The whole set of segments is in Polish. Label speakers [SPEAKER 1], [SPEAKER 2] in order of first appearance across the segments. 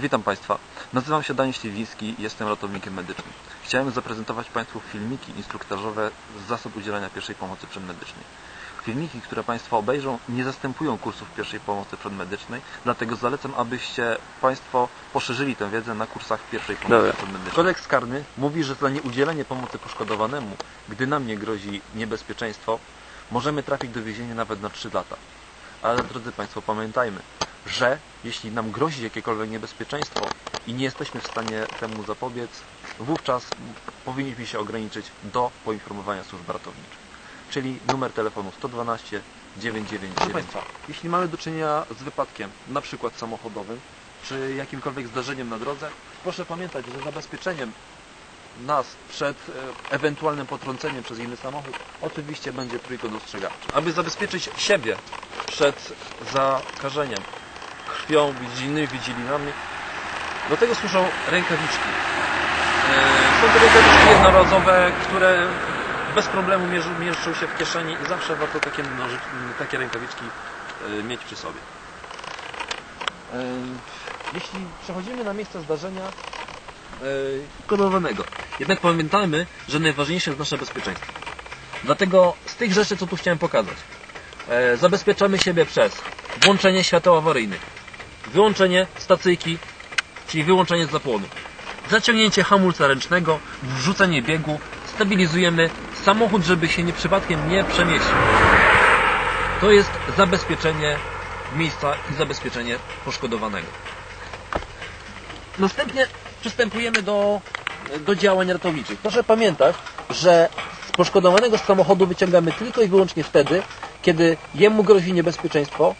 [SPEAKER 1] Witam Państwa. Nazywam się Daniel Śliwiński i jestem ratownikiem medycznym. Chciałem zaprezentować Państwu filmiki instruktażowe z zasad udzielania pierwszej pomocy przedmedycznej. Filmiki, które Państwo obejrzą, nie zastępują kursów pierwszej pomocy przedmedycznej, dlatego zalecam, abyście Państwo poszerzyli tę wiedzę na kursach pierwszej pomocy
[SPEAKER 2] Dobra.
[SPEAKER 1] przedmedycznej. Kodeks karny mówi, że za nieudzielenie pomocy poszkodowanemu, gdy nam nie grozi niebezpieczeństwo, możemy trafić do więzienia nawet na 3 lata. Ale drodzy Państwo, pamiętajmy, że jeśli nam grozi jakiekolwiek niebezpieczeństwo i nie jesteśmy w stanie temu zapobiec, wówczas powinniśmy się ograniczyć do poinformowania służb ratowniczych. Czyli numer telefonu 112 999. Proszę Państwa, jeśli mamy do czynienia z wypadkiem, na przykład samochodowym, czy jakimkolwiek zdarzeniem na drodze, proszę pamiętać, że zabezpieczeniem nas przed e, ewentualnym potrąceniem przez inny samochód oczywiście będzie trójkąt ostrzegawczy. Aby zabezpieczyć siebie przed zakażeniem krwią, bądź innymi wydzielinami, do tego służą rękawiczki. E, Są to rękawiczki jednorazowe, które bez problemu mieszczą się w kieszeni i zawsze warto takie, takie rękawiczki e, mieć przy sobie. E, Jeśli przechodzimy na miejsce zdarzenia kodowanego, jednak pamiętajmy, że najważniejsze jest nasze bezpieczeństwo. Dlatego z tych rzeczy, co tu chciałem pokazać, zabezpieczamy siebie przez włączenie świateł awaryjnych, wyłączenie stacyjki, czyli wyłączenie zapłonu, zaciągnięcie hamulca ręcznego, wrzucenie biegu, stabilizujemy samochód, żeby się nie przypadkiem nie przemieścił. To jest zabezpieczenie miejsca i zabezpieczenie poszkodowanego. Następnie przystępujemy do, do działań ratowniczych. Proszę pamiętać, że poszkodowanego z samochodu wyciągamy tylko i wyłącznie wtedy, kiedy jemu grozi niebezpieczeństwo,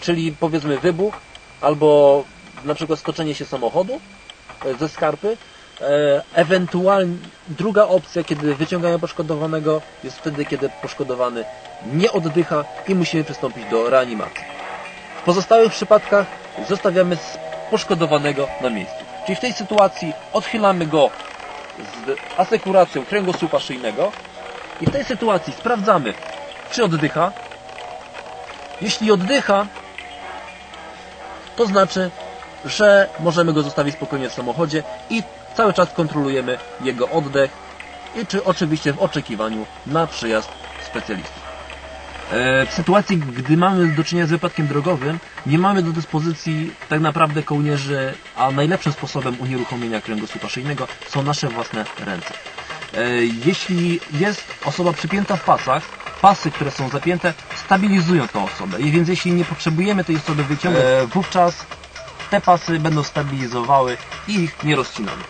[SPEAKER 1] czyli powiedzmy wybuch, albo na przykład stoczenie się samochodu e, ze skarpy. E, Ewentualnie druga opcja, kiedy wyciągamy poszkodowanego, jest wtedy, kiedy poszkodowany nie oddycha i musimy przystąpić do reanimacji. W pozostałych przypadkach zostawiamy poszkodowanego na miejscu. Czyli w tej sytuacji odchylamy go z asekuracją kręgosłupa szyjnego i w tej sytuacji sprawdzamy, czy oddycha. Jeśli oddycha, to znaczy, że możemy go zostawić spokojnie w samochodzie i cały czas kontrolujemy jego oddech i czy oczywiście w oczekiwaniu na przyjazd specjalistów. E, W sytuacji, gdy mamy do czynienia z wypadkiem drogowym, nie mamy do dyspozycji tak naprawdę kołnierzy, a najlepszym sposobem unieruchomienia kręgosłupa szyjnego są nasze własne ręce. E, Jeśli jest osoba przypięta w pasach, pasy, które są zapięte, stabilizują tą osobę. I więc jeśli nie potrzebujemy tej osoby wyciągać, e, wówczas te pasy będą stabilizowały i ich nie rozcinamy.